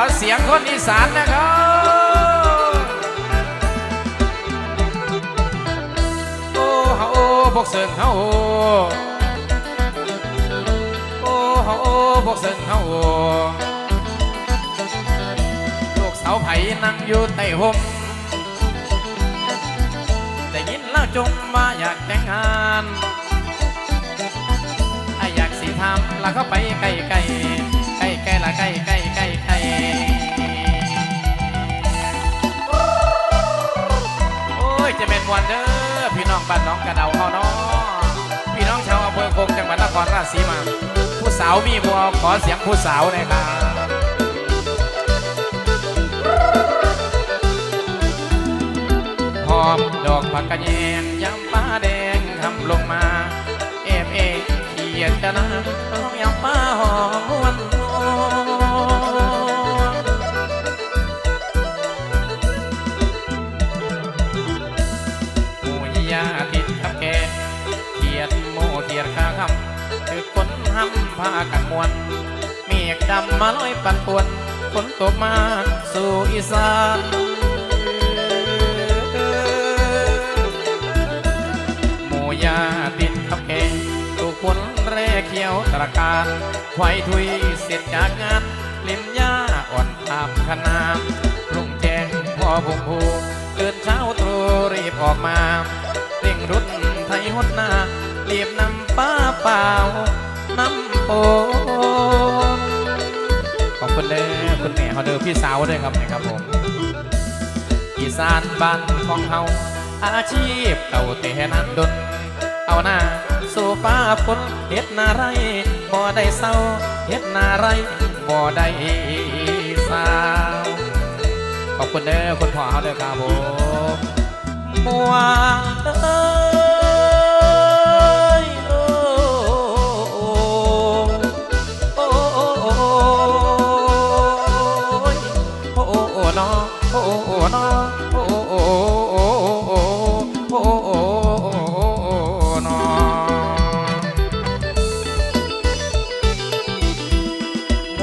อเสียงคนอีสานนะครับโอ้เฮาโอ้พวกเสิงเฮาโอ้โอ้เฮาโอ้พวกเสิงเฮาโอ้ลูกสาวไผ่นั่งอยู่ใต้ห่มได้ยินแล้วจงว่าอยากแต่งงานไออยากสิทำแล้วก็ไปไกลไกลไกลไกลละไกลไกลไกลไกล อ้ยจะเป็นวันเด้อพี่น้องบ้านน้องกระเดาเขาเนาะพี่น้องชาวอำเภอคงจังหวัดนครราชสีมา ผู้สาวมีบัวขอเสียงผู้สาวหน่อยครับหอมดอกผักกระแยงยำปลาแดงทำลงมา เอฟเอเขียดจะน้ำน้องยำปลา ห้ำพากันมวนเมฆดำมาลอยปั่นป่วนฝนตกมาสู่อีสานหมูยาติดกับแกงลูกผลแร่เขียวตระการควายทุยเสร็จจากงานเล่มยาอ่อนตามขนามรุ่งแจ้งพ่อผมผูตื่นเช้าตรู่รีบออกมาเร่งรุดไทยหดหน้ารีบนำป้าเปล่า อคุณแม่เขาเดอพี่สาวด้วยครับนะครับผมอีสานบ้านของเฮาอาชีพเก่าแต่นั้นดน เอาหน้าสู่ฟ้าฝนเฮ็ดนาไรบ่ได้เศร้าเฮ็ดนาไรบ่ได้สาวขอบคุณเด้อคุณพ่อเฮาเด้อครับผมมัวเอ้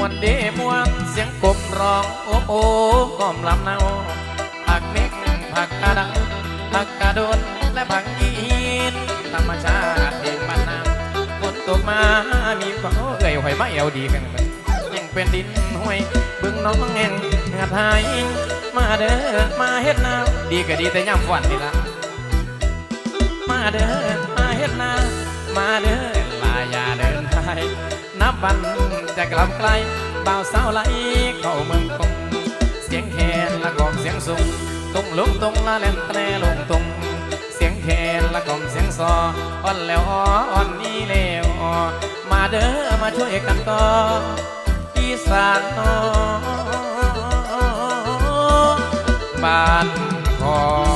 มวนเดมวนเสียงกบร้องโอ้โอ้ก้อมลำเนาผักเม็กผักกระดังผักกระโดนและผักอีนธรรมชาติเองบ้านนาฝนตกมามีฟ้าเอ่ยหอยมาเอวดีกันเลยยังเป็นดินห้วยบึงน้องแง่งเหงือไทยมาเด้อมาเฮ็ดนาดีก็ดีแต่ย่ำฝันนี่ละมาเด้อมาเฮ็ดนามาเด้อลายาเดินไทย นับวันจะกลับไกลบ่าวสาวไหลเข้าเมืองคงเสียงแคนละกองเสียงสูงตรงลุงตรงละเล่นแตรลงตรงเสียงแคนละกอมเสียงซออ่อนแล้วอ่อนนี่แล้วมาเด้อมาช่วยกันต่ออีสานนอบ้านของ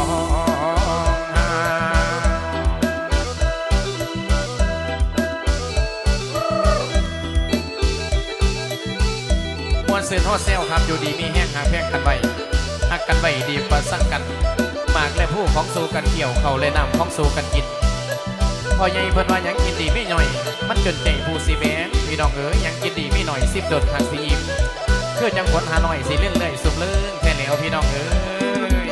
ซื่นฮอดเซลครับอยู่ดีมีแห้งหาแพงกันไว้หักกันไว้ดีกว่าสั่งกันหมากและผู้ของสู่กันเกี่ยวเขาเลยนำของสู่กันกินพอใหญ่เพิ่นว่ายังกินดีไม่หน่อย มันจนใจผู้สิแบงพี่น้องเอ๋ยยังกินดีไม่หน่อยสิบโดดทางสีอิ่มเพื่อจังผลหาหน่อยสิเลื่อนเลยสุบเลื่อนแค่แล้วพี่น้องเอ๋ย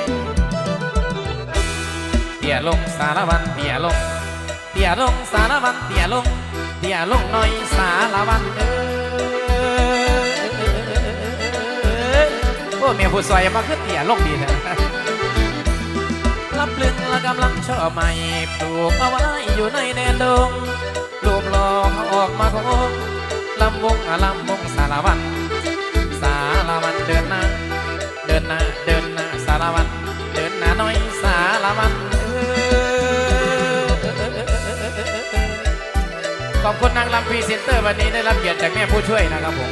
เตี่ยลงสารวันเตี่ยลงเตี่ยลงสารวันเตี่ยลงเตี่ยลงหน่อยสารวันเอ๋ย เมียผู้ซอยมาขึ้นเตี่ยลงดีนะลำลึงและกำลังชอบใหม่ปลูกเอาไว้อยู่ในแดนดงรูปหลอกออกมาโคงลำวงอลำวงสารวัน สารวันเดินหน้า เดินหน้าเดินหน้าสารวัน เดินหน้าน้อยสารวันเอ้ยขอบคุณนางลำพีเซนเตอร์วันนี้ได้รับเกียรติจากแม่ผู้ช่วยนะครับผม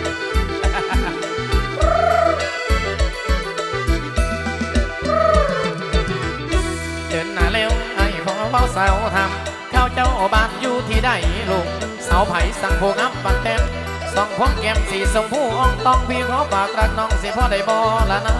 เบาสาวทำข้าวเจ้าบ้านอยู่ที่ใดลุงเสาไผ่สั่งพงับบันเต็มสองพวงแก้มสีสมผู้อ่องต้องพี่ขอฝากรักน้องสิพ่อได้บ่ละนะ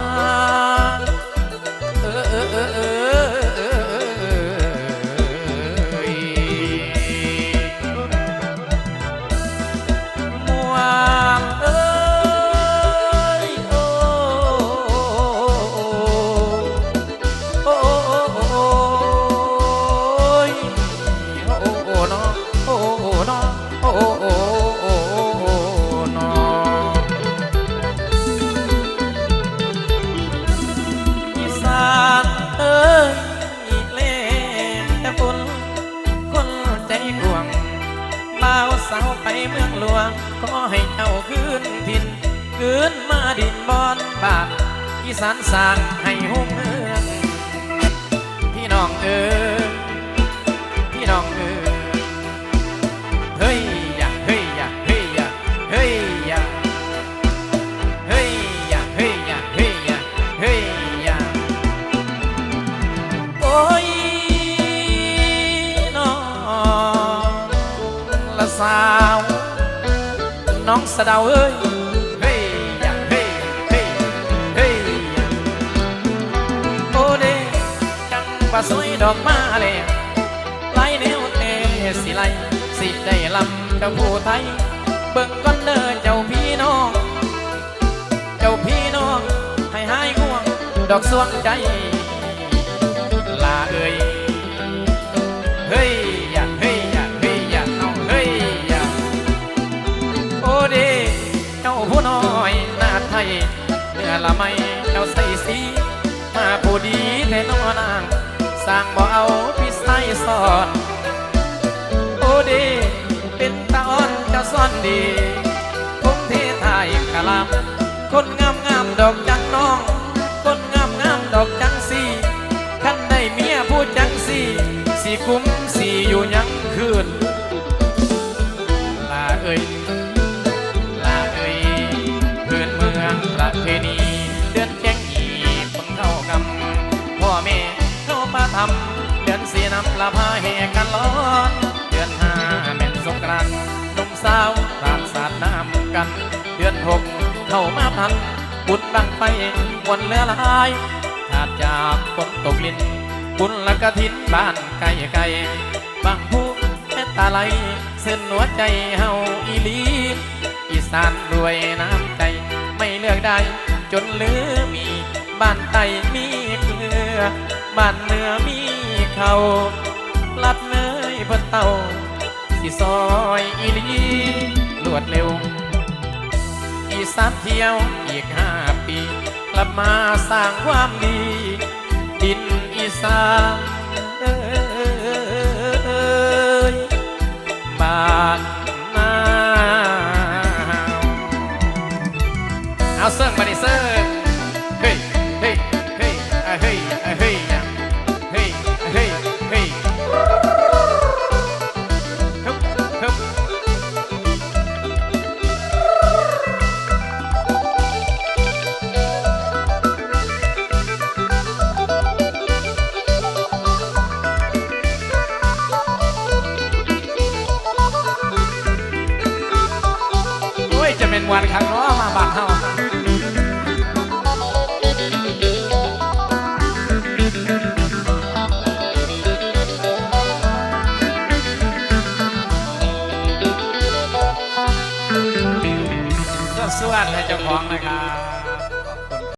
คืนมาดินบอนบานอีสานสร้างให้หุ่งเมืองพี่น้องเอ๋ยพี่น้องเอ๋ยเฮ้ยอย่าเฮ้ยอย่าเฮ้ยอย่าเฮ้ยอย่าเฮ้ยอย่าเฮ้ยอย่าเฮ้ยอย่าเฮ้ยอย่าโอ้ยน้องละสาว น้องสะเดาวเอ้ย จังว่าสวยดอกมาเลยไล่แนวเตสิไลสิได้ลำเจ้าผู้ไทย เบิ่งก้อนเดินเจ้าพี่น้อง เจ้าพี่น้อง ให้หายห่วง ดอกสวงใจ ลาเอ้ยเฮ้ยอย่าเฮ้ยอย่าเฮ้ยอย่าเอาเฮ้ยอย่าโอ้เดเจ้าผู้น้อยหน้าไทยเนื้อละไม่เจ้าใส่สีมาผู้ดีแต่นองนาง สร้างบ่เอาพิสัยสอน โอ้เดเป็นตาอ่อนเจ้าซ่อนดีผมเทไทยกะลำคนงามงามดอกจังน้อง คนงามงามดอกจังสีขันได้เมียผู้จังสีสีคุ้มสีอยู่ยังคืนลาเอ่ยลาเอ่ยเพื้นเมืองประเพณี เข้ามาทำเดือนสี่นำลาพาแห่กันร้อนเดือนห้าแม่นสงกรานต์นุ่มสาวรานสาดน้ำกัน เดือนหกเข้ามาพันบุญบังไฟวันเรือลายขาดจากฝนตกลินบุญละกะทินบ้านไกลไกลบางผู้แม่ตาไหลเส้นหัวใจเฮาอีลีอีสานรวยน้ำใจไม่เลือกได้จนเหลือมีบ้านไตมีเกลือ บ้านเหนือมีเขาลัดเนยเพิ่นเต่าสิซอยอีลีรวดเร็ว อีสานเที่ยวอีกห้าปี กลับมาสร้างความดี ดินอีสานเอ้ยบ้าน ของนะครับ